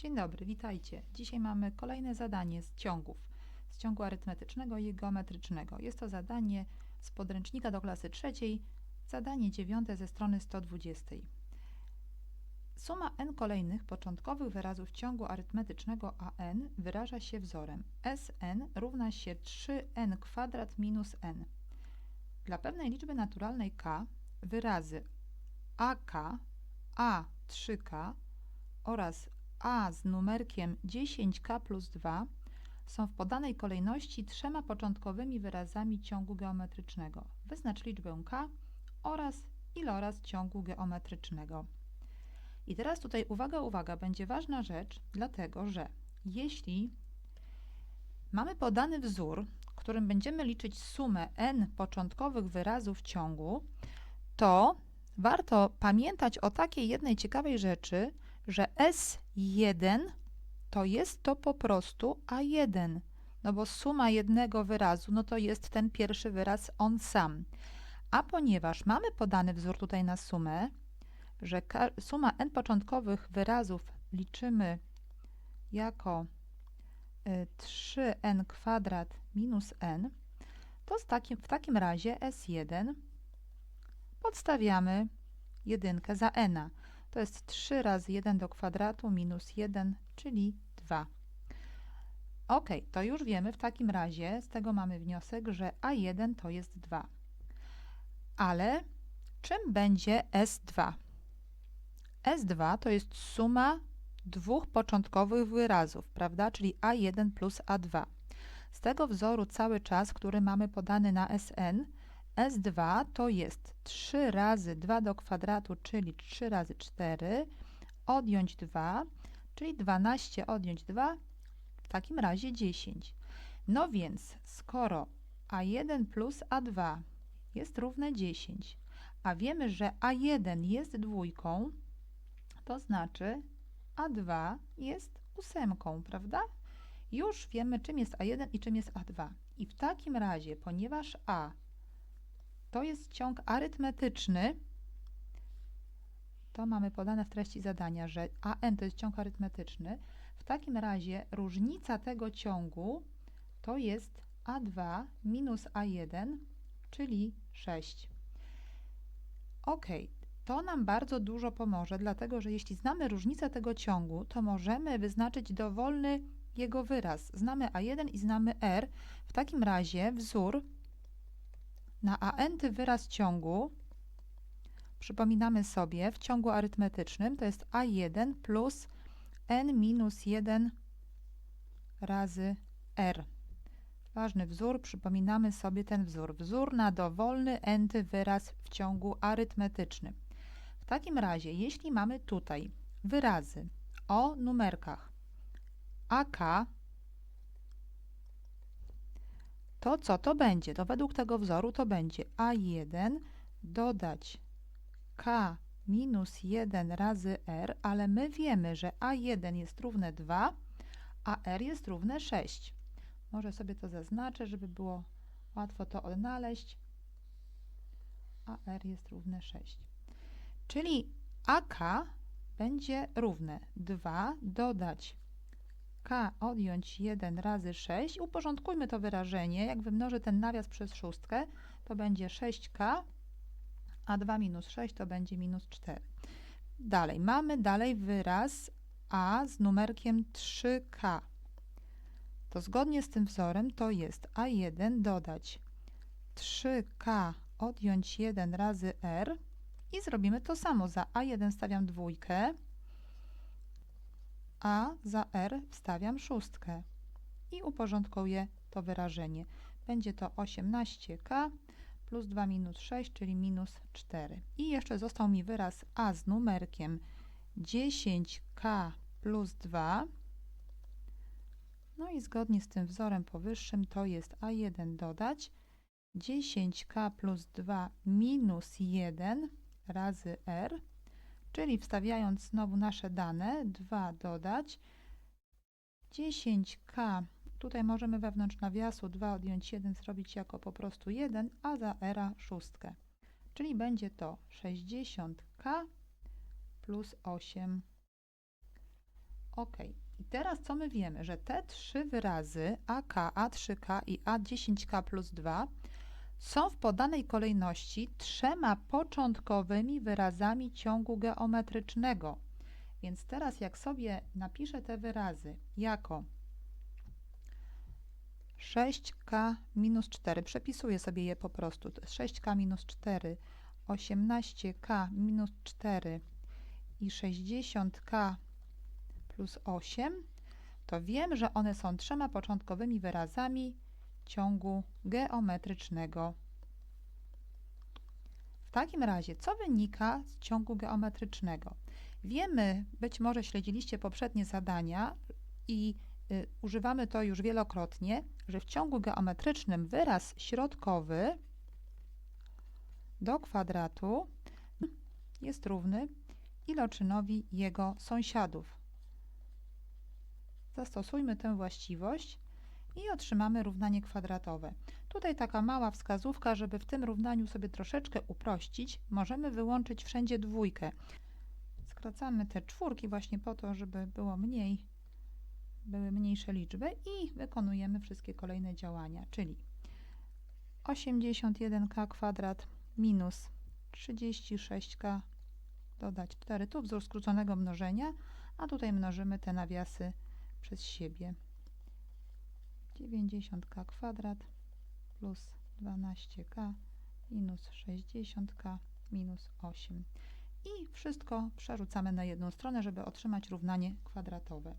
Dzień dobry, witajcie. Dzisiaj mamy kolejne zadanie z ciągów, z ciągu arytmetycznego i geometrycznego. Jest to zadanie z podręcznika do klasy trzeciej, zadanie dziewiąte ze strony 120. Suma n kolejnych początkowych wyrazów ciągu arytmetycznego an wyraża się wzorem Sn równa się 3n kwadrat minus n. Dla pewnej liczby naturalnej k wyrazy ak, a 3k oraz a z numerkiem 10k plus 2 są w podanej kolejności trzema początkowymi wyrazami ciągu geometrycznego. Wyznacz liczbę k oraz iloraz ciągu geometrycznego. I teraz tutaj uwaga, uwaga, będzie ważna rzecz, dlatego że jeśli mamy podany wzór, którym będziemy liczyć sumę n początkowych wyrazów ciągu, to warto pamiętać o takiej jednej ciekawej rzeczy, że S1 to jest to po prostu A1, no bo suma jednego wyrazu, no to jest ten pierwszy wyraz on sam. A ponieważ mamy podany wzór tutaj na sumę, że suma n początkowych wyrazów liczymy jako 3n y, kwadrat minus n, to takim, w takim razie S1 podstawiamy jedynkę za n. To jest 3 razy 1 do kwadratu minus 1, czyli 2. Ok, to już wiemy w takim razie, z tego mamy wniosek, że A1 to jest 2. Ale czym będzie S2? S2 to jest suma dwóch początkowych wyrazów, prawda? Czyli A1 plus A2. Z tego wzoru cały czas, który mamy podany na Sn, S2 to jest 3 razy 2 do kwadratu, czyli 3 razy 4, odjąć 2, czyli 12 odjąć 2, w takim razie 10. No więc, skoro A1 plus A2 jest równe 10, a wiemy, że A1 jest dwójką, to znaczy A2 jest ósemką, prawda? Już wiemy, czym jest A1 i czym jest A2. I w takim razie, ponieważ A to jest ciąg arytmetyczny. To mamy podane w treści zadania, że AN to jest ciąg arytmetyczny. W takim razie różnica tego ciągu to jest A2 minus A1, czyli 6. Ok, to nam bardzo dużo pomoże, dlatego że jeśli znamy różnicę tego ciągu, to możemy wyznaczyć dowolny jego wyraz. Znamy A1 i znamy R. W takim razie wzór na a-ty wyraz ciągu przypominamy sobie w ciągu arytmetycznym to jest a1 plus n minus 1 razy r. Ważny wzór, przypominamy sobie ten wzór. Wzór na dowolny n-ty wyraz w ciągu arytmetycznym. W takim razie, jeśli mamy tutaj wyrazy o numerkach AK to co to będzie? To według tego wzoru to będzie A1 dodać K minus 1 razy R, ale my wiemy, że A1 jest równe 2, a R jest równe 6. Może sobie to zaznaczę, żeby było łatwo to odnaleźć. A R jest równe 6. Czyli AK będzie równe 2 dodać odjąć 1 razy 6. Uporządkujmy to wyrażenie. Jak wymnożę ten nawias przez szóstkę, to będzie 6k, a 2 minus 6 to będzie minus 4. Dalej, mamy dalej wyraz a z numerkiem 3k. To zgodnie z tym wzorem to jest a1 dodać 3k odjąć 1 razy r i zrobimy to samo. Za a1 stawiam dwójkę, a za r wstawiam szóstkę i uporządkuję to wyrażenie. Będzie to 18k plus 2 minus 6, czyli minus 4. I jeszcze został mi wyraz a z numerkiem 10k plus 2. No i zgodnie z tym wzorem powyższym to jest a1 dodać 10k plus 2 minus 1 razy r Czyli wstawiając znowu nasze dane, 2 dodać, 10k, tutaj możemy wewnątrz nawiasu 2 odjąć 1 zrobić jako po prostu 1, a za era szóstkę. Czyli będzie to 60k plus 8. Ok. I teraz co my wiemy? Że te trzy wyrazy AK, A3K i A10K plus 2 są w podanej kolejności trzema początkowymi wyrazami ciągu geometrycznego. Więc teraz jak sobie napiszę te wyrazy jako 6k minus 4, przepisuję sobie je po prostu, to jest 6k minus 4, 18k minus 4 i 60k plus 8, to wiem, że one są trzema początkowymi wyrazami ciągu geometrycznego. W takim razie, co wynika z ciągu geometrycznego? Wiemy, być może śledziliście poprzednie zadania i y, używamy to już wielokrotnie, że w ciągu geometrycznym wyraz środkowy do kwadratu jest równy iloczynowi jego sąsiadów. Zastosujmy tę właściwość i otrzymamy równanie kwadratowe. Tutaj taka mała wskazówka, żeby w tym równaniu sobie troszeczkę uprościć, możemy wyłączyć wszędzie dwójkę. Skracamy te czwórki właśnie po to, żeby było mniej, były mniejsze liczby i wykonujemy wszystkie kolejne działania, czyli 81k kwadrat minus 36k dodać 4, tu wzór skróconego mnożenia, a tutaj mnożymy te nawiasy przez siebie. 90k kwadrat plus 12k minus 60k minus 8. I wszystko przerzucamy na jedną stronę, żeby otrzymać równanie kwadratowe.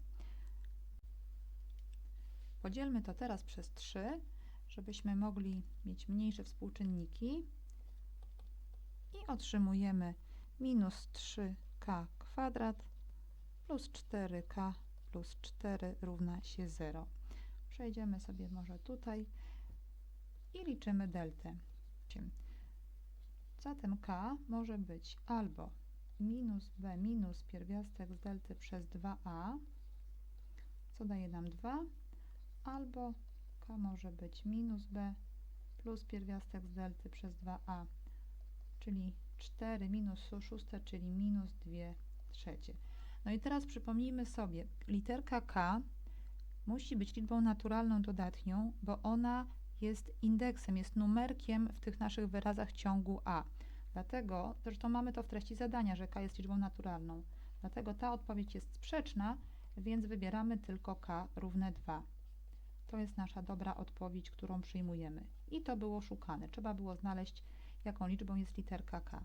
Podzielmy to teraz przez 3, żebyśmy mogli mieć mniejsze współczynniki. I otrzymujemy minus 3k kwadrat plus 4k plus 4 równa się 0. Przejdziemy sobie może tutaj i liczymy deltę. Zatem k może być albo minus b minus pierwiastek z delty przez 2a, co daje nam 2, albo k może być minus b plus pierwiastek z delty przez 2a, czyli 4 minus 6, czyli minus 2 trzecie. No i teraz przypomnijmy sobie, literka K musi być liczbą naturalną dodatnią, bo ona jest indeksem, jest numerkiem w tych naszych wyrazach ciągu A. Dlatego, zresztą mamy to w treści zadania, że K jest liczbą naturalną. Dlatego ta odpowiedź jest sprzeczna, więc wybieramy tylko K równe 2. To jest nasza dobra odpowiedź, którą przyjmujemy. I to było szukane. Trzeba było znaleźć, jaką liczbą jest literka K.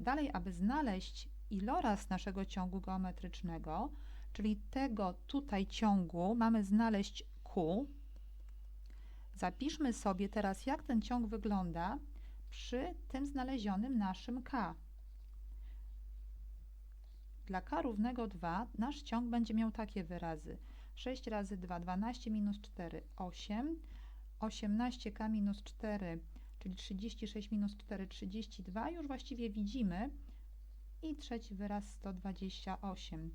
Dalej, aby znaleźć iloraz naszego ciągu geometrycznego, czyli tego tutaj ciągu, mamy znaleźć Q. Zapiszmy sobie teraz, jak ten ciąg wygląda przy tym znalezionym naszym K. Dla K równego 2 nasz ciąg będzie miał takie wyrazy. 6 razy 2, 12 minus 4, 8. 18K minus 4, czyli 36 minus 4, 32. Już właściwie widzimy, i trzeci wyraz 128.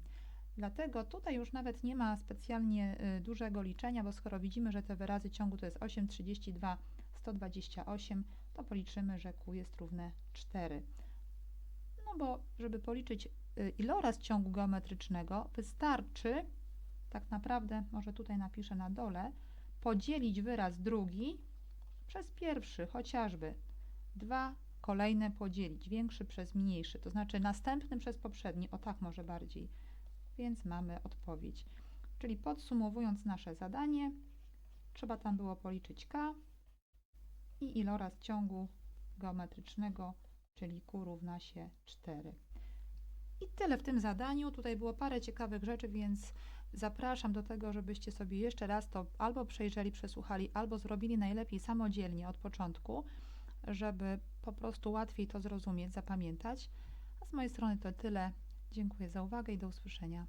Dlatego tutaj już nawet nie ma specjalnie y, dużego liczenia, bo skoro widzimy, że te wyrazy ciągu to jest 8, 32, 128, to policzymy, że Q jest równe 4. No bo żeby policzyć y, iloraz ciągu geometrycznego, wystarczy, tak naprawdę, może tutaj napiszę na dole, podzielić wyraz drugi przez pierwszy, chociażby 2 kolejne podzielić, większy przez mniejszy, to znaczy następny przez poprzedni, o tak może bardziej. Więc mamy odpowiedź. Czyli podsumowując nasze zadanie, trzeba tam było policzyć k i iloraz ciągu geometrycznego, czyli q równa się 4. I tyle w tym zadaniu. Tutaj było parę ciekawych rzeczy, więc zapraszam do tego, żebyście sobie jeszcze raz to albo przejrzeli, przesłuchali, albo zrobili najlepiej samodzielnie od początku żeby po prostu łatwiej to zrozumieć, zapamiętać. A z mojej strony to tyle. Dziękuję za uwagę i do usłyszenia.